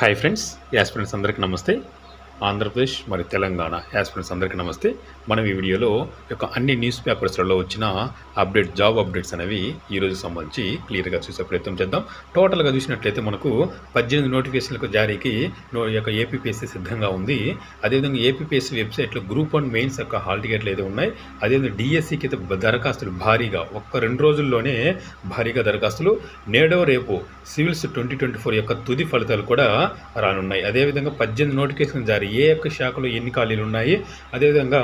Hi friends as friends అందరికీ నమస్తే. ఆంధ్రప్రదేశ్ మరి తెలంగాణ యాస్ ఫ్రెండ్స్ అందరికీ నమస్తే. మనం ఈ వీడియోలో యొక్క అన్ని న్యూస్ పేపర్స్లలో వచ్చిన అప్డేట్ జాబ్ అప్డేట్స్ అనేవి ఈ రోజు సంబంధించి క్లియర్గా చూసే ప్రయత్నం చేద్దాం. టోటల్గా చూసినట్లయితే మనకు పద్దెనిమిది నోటిఫికేషన్లకు జారీకి ఈ యొక్క ఏపీపీఎస్సీ సిద్ధంగా ఉంది. అదేవిధంగా ఏపీపీఎస్సీ వెబ్సైట్లో గ్రూప్ వన్ మెయిన్స్ యొక్క హాల్ టికెట్లు ఏదో ఉన్నాయి. అదేవిధంగా డిఎస్సికి అయితే దరఖాస్తులు భారీగా ఒక్క రెండు రోజుల్లోనే భారీగా దరఖాస్తులు. నేడో రేపు సివిల్స్ ట్వంటీ ట్వంటీ ఫోర్ యొక్క తుది ఫలితాలు కూడా రానున్నాయి. అదేవిధంగా పద్దెనిమిది నోటిఫికేషన్ జారీ ఏ యొక్క శాఖలో ఎన్ని ఖాళీలు ఉన్నాయి? అదేవిధంగా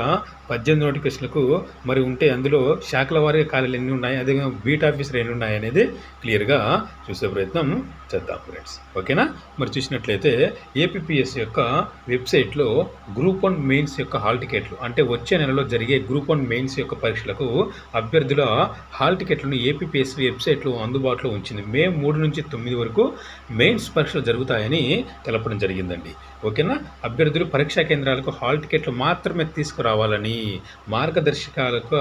పద్దెనిమిది నోటిఫికేషన్లకు మరి ఉంటే అందులో శాఖల వారీగా ఖాళీలు ఎన్ని ఉన్నాయి? అదేవిధంగా బీట్ ఆఫీసర్ ఎన్ని ఉన్నాయి అనేది క్లియర్గా చూసే ప్రయత్నం చేద్దాం ఫ్రెండ్స్. ఓకేనా? మరి చూసినట్లయితే ఏపీపీఎస్ యొక్క వెబ్సైట్లో గ్రూప్ వన్ మెయిన్స్ యొక్క హాల్ టికెట్లు అంటే వచ్చే నెలలో జరిగే గ్రూప్ వన్ మెయిన్స్ యొక్క పరీక్షలకు అభ్యర్థుల హాల్ టికెట్లను ఏపీపీఎస్ వెబ్సైట్లో అందుబాటులో ఉంచింది. మే మూడు నుంచి తొమ్మిది వరకు మెయిన్స్ పరీక్షలు జరుగుతాయని తెలపడం జరిగిందండి. ఓకేనా? అభ్యర్థులు పరీక్షా కేంద్రాలకు హాల్ టికెట్లు మాత్రమే తీసుకురావాలని మార్గదర్శకాలకు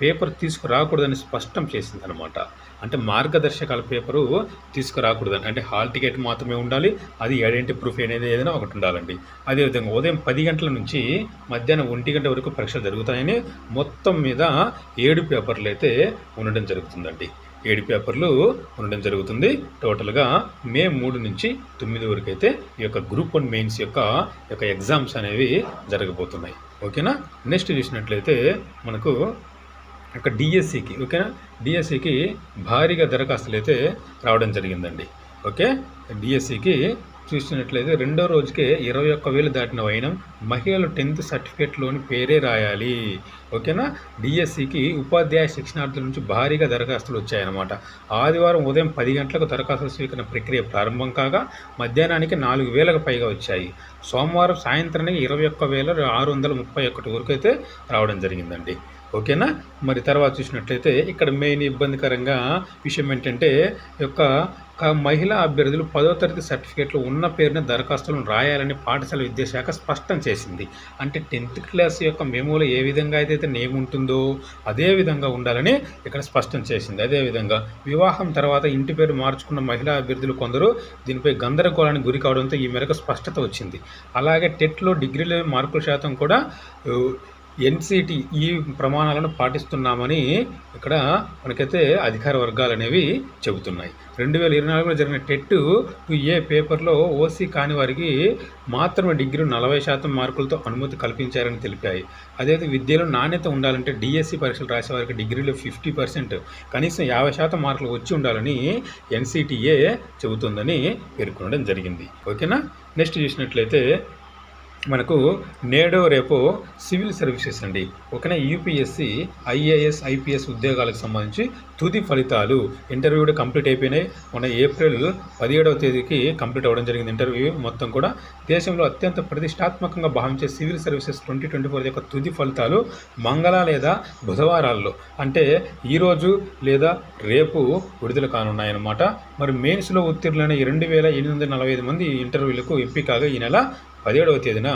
పేపర్ తీసుకురాకూడదని స్పష్టం చేసిందనమాట అంటే మార్గదర్శకాల పేపరు తీసుకురాకూడదని. అంటే హాల్ టికెట్ మాత్రమే ఉండాలి అది ఐడెంటిటీ ప్రూఫ్ అనేది ఏదైనా ఒకటి ఉండాలండి. అదేవిధంగా ఉదయం పది గంటల నుంచి మధ్యాహ్నం ఒంటి గంట వరకు పరీక్షలు జరుగుతాయని మొత్తం మీద ఏడు పేపర్లు అయితే ఉండడం జరుగుతుందండి. ఏడు పేపర్లు ఉండడం జరుగుతుంది. టోటల్గా మే మూడు నుంచి తొమ్మిది వరకు అయితే ఈ యొక్క గ్రూప్ వన్ మెయిన్స్ యొక్క యొక్క ఎగ్జామ్స్ అనేవి జరగబోతున్నాయి. ఓకేనా? నెక్స్ట్ చూసినట్లయితే మనకు ఒక డిఎస్సికి ఓకేనా? డిఎస్సికి భారీగా దరఖాస్తులు అయితే రావడం జరిగిందండి. ఓకే? డిఎస్సికి చూసినట్లయితే రెండో రోజుకే ఇరవై ఒక్క వేలు దాటిన వైనం మహిళలు టెన్త్ సర్టిఫికేట్లోని పేరే రాయాలి. ఓకేనా? డిఎస్సికి ఉపాధ్యాయ శిక్షణార్థుల నుంచి భారీగా దరఖాస్తులు వచ్చాయన్నమాట. ఆదివారం ఉదయం పది గంటలకు దరఖాస్తుల స్వీకరణ ప్రక్రియ ప్రారంభం కాగా మధ్యాహ్నానికి నాలుగు వేలకు పైగా వచ్చాయి. సోమవారం సాయంత్రానికి ఇరవై ఒక్క వేల ఆరు వందల ముప్పై ఒకటి వరకు అయితే రావడం జరిగిందండి. ఓకేనా? మరి తర్వాత చూసినట్లయితే ఇక్కడ మెయిన్ ఇబ్బందికరంగా విషయం ఏంటంటే యొక్క మహిళా అభ్యర్థులు పదో తరగతి సర్టిఫికేట్లు ఉన్న పేరున దరఖాస్తులను రాయాలని పాఠశాల విద్యాశాఖ స్పష్టం చేసింది. అంటే టెన్త్ క్లాస్ యొక్క మెమోలో ఏ విధంగా అయితే నేమ్ ఉంటుందో అదే విధంగా ఉండాలని ఇక్కడ స్పష్టం చేసింది. అదేవిధంగా వివాహం తర్వాత ఇంటి పేరు మార్చుకున్న మహిళా అభ్యర్థులు కొందరు దీనిపై గందరగోళానికి గురి కావడంతో ఈ మేరకు స్పష్టత వచ్చింది. అలాగే టెట్లో డిగ్రీల మార్కుల శాతం కూడా ఎన్సిటి ఈ ప్రమాణాలను పాటిస్తున్నామని ఇక్కడ మనకైతే అధికార వర్గాలు అనేవి చెబుతున్నాయి. రెండు వేల ఇరవై నాలుగులో జరిగిన టెట్ టు ఏ పేపర్లో ఓసీ కాని వారికి మాత్రమే డిగ్రీ నలభై శాతం మార్కులతో అనుమతి కల్పించారని తెలిపాయి. అదేవిధంగా విద్యలో నాణ్యత ఉండాలంటే డిఎస్సి పరీక్షలు రాసే వారికి డిగ్రీలో ఫిఫ్టీ పర్సెంట్ కనీసం యాభై శాతం మార్కులు వచ్చి ఉండాలని ఎన్సిటిఏ చెబుతుందని పేర్కొనడం జరిగింది. ఓకేనా? నెక్స్ట్ చూసినట్లయితే మనకు నేడు రేపు సివిల్ సర్వీసెస్ అండి. ఓకేనా యూపీఎస్సి ఐఏఎస్ ఐపీఎస్ ఉద్యోగాలకు సంబంధించి తుది ఫలితాలు. ఇంటర్వ్యూ కూడా కంప్లీట్ అయిపోయినాయి. మన ఏప్రిల్ పదిహేడవ తేదీకి కంప్లీట్ అవ్వడం జరిగింది ఇంటర్వ్యూ మొత్తం కూడా. దేశంలో అత్యంత ప్రతిష్టాత్మకంగా భావించే civil services twenty twenty four యొక్క తుది ఫలితాలు మంగళ లేదా బుధవారాల్లో. అంటే ఈరోజు లేదా రేపు విడుదల కానున్నాయన్నమాట. మరి మెయిన్స్లో ఉత్తీర్ణులైన రెండు వేల ఎనిమిది వందల నలభై ఐదు మంది ఇంటర్వ్యూలకు ఎంపికగా ఈ నెల పదిహేడవ తేదీన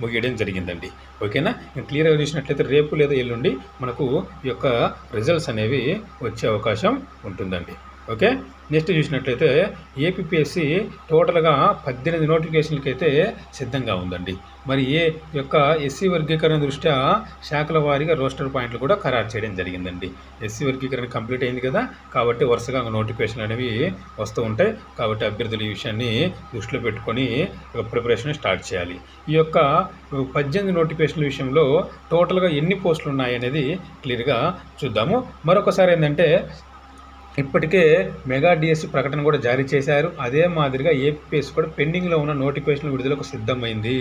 ముగియడం జరిగిందండి. ఓకేనా? ఇంకా క్లియర్గా చూసినట్లయితే రేపు లేదా ఎల్లుండి మనకు ఈ యొక్క రిజల్ట్స్ అనేవి వచ్చే అవకాశం ఉంటుందండి. ఓకే? నెక్స్ట్ చూసినట్లయితే ఏపీఎస్సి టోటల్గా పద్దెనిమిది నోటిఫికేషన్లకి అయితే సిద్ధంగా ఉందండి. మరి ఏ యొక్క ఎస్సీ వర్గీకరణ దృష్ట్యా శాఖల వారీగా రోస్టర్ పాయింట్లు కూడా ఖరారు చేయడం జరిగిందండి. ఎస్సీ వర్గీకరణ కంప్లీట్ అయింది కదా కాబట్టి వరుసగా నోటిఫికేషన్ అనేవి వస్తూ ఉంటాయి. కాబట్టి అభ్యర్థులు ఈ విషయాన్ని దృష్టిలో పెట్టుకొని ప్రిపరేషన్ స్టార్ట్ చేయాలి. ఈ యొక్క పద్దెనిమిది నోటిఫికేషన్ల విషయంలో టోటల్గా ఎన్ని పోస్టులు ఉన్నాయి అనేది క్లియర్గా చూద్దాము. మరొకసారి ఏంటంటే ఇప్పటికే మెగా డిఎస్సి ప్రకటన కూడా జారీ చేశారు. అదే మాదిరిగా ఏపీఎస్ కూడా పెండింగ్లో ఉన్న నోటిఫికేషన్ విడుదలకు సిద్ధమైంది.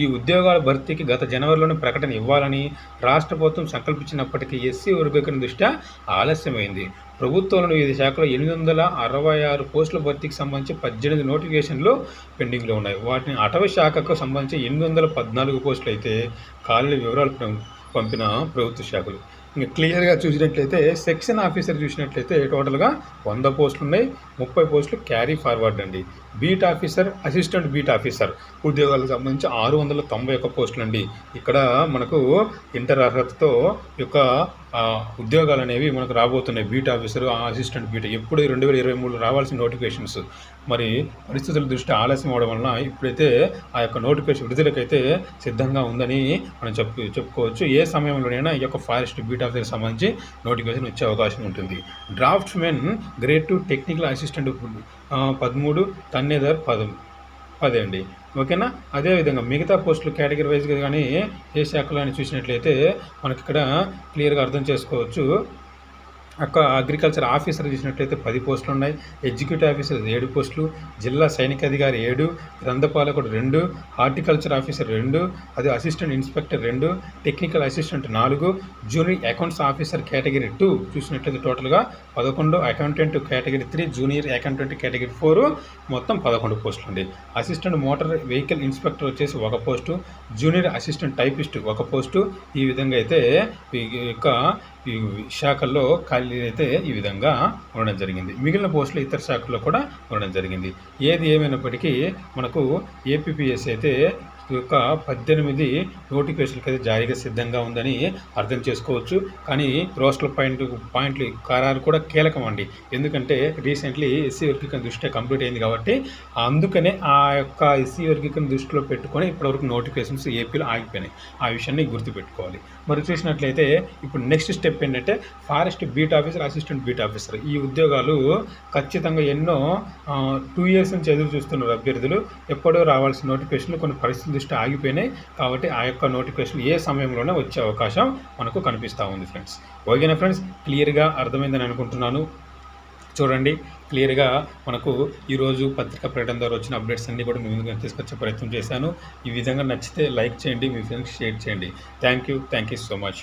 ఈ ఉద్యోగాల భర్తీకి గత జనవరిలోనే ప్రకటన ఇవ్వాలని రాష్ట్ర ప్రభుత్వం సంకల్పించినప్పటికీ ఎస్సీ వర్గీకరణ దృష్ట్యా ఆలస్యమైంది. ప్రభుత్వంలోని వివిధ శాఖలో ఎనిమిది వందల అరవై ఆరు పోస్టుల భర్తీకి సంబంధించి పద్దెనిమిది నోటిఫికేషన్లు పెండింగ్లో ఉన్నాయి. వాటిని అటవీ శాఖకు సంబంధించి ఎనిమిది వందల పద్నాలుగు పోస్టులు అయితే ఖాళీ వివరాలు పంపిన ప్రభుత్వ శాఖలు. ఇంకా క్లియర్గా చూసినట్లయితే సెక్షన్ ఆఫీసర్ చూసినట్లయితే టోటల్గా వంద పోస్టులు ఉన్నాయి ముప్పై పోస్టులు క్యారీ ఫార్వర్డ్ అండి. Beat officer assistant beat officer. ఉద్యోగాలకు సంబంధించి ఆరు వందల తొంభై ఒక్క పోస్టులు అండి ఇక్కడ మనకు ఇంటర్ అర్హతతో యొక్క ఉద్యోగాలు అనేవి మనకు రాబోతున్నాయి. Beat officer assistant beat. ఎప్పుడు రెండు వేల ఇరవై మూడు రావాల్సిన నోటిఫికేషన్స్? మరి పరిస్థితుల దృష్టి ఆలస్యం అవడం వలన ఇప్పుడైతే ఆ యొక్క నోటిఫికేషన్ విడుదలకైతే సిద్ధంగా ఉందని మనం చెప్పు చెప్పుకోవచ్చు. ఏ సమయంలోనైనా ఈ యొక్క ఫారెస్ట్ బీట్ ఆఫీసర్ సంబంధించి నోటిఫికేషన్ వచ్చే అవకాశం ఉంటుంది. Draftsmen grade two technical assistant పదమూడు తన్నేదార్ పది పదే అండి ఓకేనా అదేవిధంగా మిగతా పోస్టులు కేటగిరీ వైజ్గా కానీ ఏ శాఖలో అని చూసినట్లయితే మనకి ఇక్కడ క్లియర్గా అర్థం చేసుకోవచ్చు. అక్క అగ్రికల్చర్ ఆఫీసర్ చూసినట్లయితే పది పోస్టులు ఉన్నాయి ఎగ్జిక్యూటివ్ ఆఫీసర్ ఏడు పోస్టులు జిల్లా సైనిక అధికారి ఏడు గ్రంథపాలకుడు రెండు హార్టికల్చర్ ఆఫీసర్ రెండు అది అసిస్టెంట్ ఇన్స్పెక్టర్ రెండు టెక్నికల్ అసిస్టెంట్ నాలుగు junior accounts officer category two చూసినట్లయితే టోటల్గా పదకొండు accountant category three junior accountant category four మొత్తం పదకొండు పోస్టులు ఉంది అసిస్టెంట్ మోటార్ వెహికల్ ఇన్స్పెక్టర్ వచ్చేసి ఒక పోస్టు జూనియర్ అసిస్టెంట్ టైపిస్ట్ ఒక పోస్టు. ఈ విధంగా అయితే ఈ యొక్క ఈ శాఖల్లో ఖాళీ అయితే ఈ విధంగా ఉండడం జరిగింది. మిగిలిన పోస్టులు ఇతర శాఖల్లో కూడా ఉండడం జరిగింది. ఏది ఏమైనప్పటికీ మనకు ఏపీపీఎస్ అయితే యొక్క పద్దెనిమిది నోటిఫికేషన్కి అయితే జారీగా సిద్ధంగా ఉందని అర్థం చేసుకోవచ్చు. కానీ రోస్టర్ పాయింట్ పాయింట్లు ఖరారు కూడా కీలకం అండి. ఎందుకంటే రీసెంట్లీ ఎస్సీ వర్గీకరణ దృష్ట్యా కంప్లీట్ అయింది కాబట్టి అందుకనే ఆ యొక్క ఎస్సీ వర్గీకరణ దృష్టిలో పెట్టుకొని ఇప్పటివరకు నోటిఫికేషన్స్ ఏపీలో ఆగిపోయినాయి. ఆ విషయాన్ని గుర్తుపెట్టుకోవాలి. మరి చూసినట్లయితే ఇప్పుడు నెక్స్ట్ స్టెప్ ఏంటంటే forest beat officer assistant beat officer ఈ ఉద్యోగాలు ఖచ్చితంగా ఎన్నో టూ ఇయర్స్ నుంచి ఎదురు చూస్తున్నారు అభ్యర్థులు ఎప్పుడో రావాల్సిన నోటిఫికేషన్లు కొన్ని పరిస్థితులు దృష్టి ఆగిపోయినాయి కాబట్టి ఆ యొక్క నోటిఫికేషన్ ఏ సమయంలోనే వచ్చే అవకాశం మనకు కనిపిస్తూ ఉంది ఫ్రెండ్స్ ఓకేనా ఫ్రెండ్స్ క్లియర్గా అర్థమైందని అనుకుంటున్నాను. చూడండి క్లియర్గా మనకు ఈరోజు పత్రికా ప్రకటన ద్వారా వచ్చిన అప్డేట్స్ అన్నీ కూడా మీ ముందుగా తీసుకొచ్చే ప్రయత్నం చేశాను. ఈ విధంగా నచ్చితే లైక్ చేయండి మీ ఫ్రెండ్స్ షేర్ చేయండి. Thank you thank you so much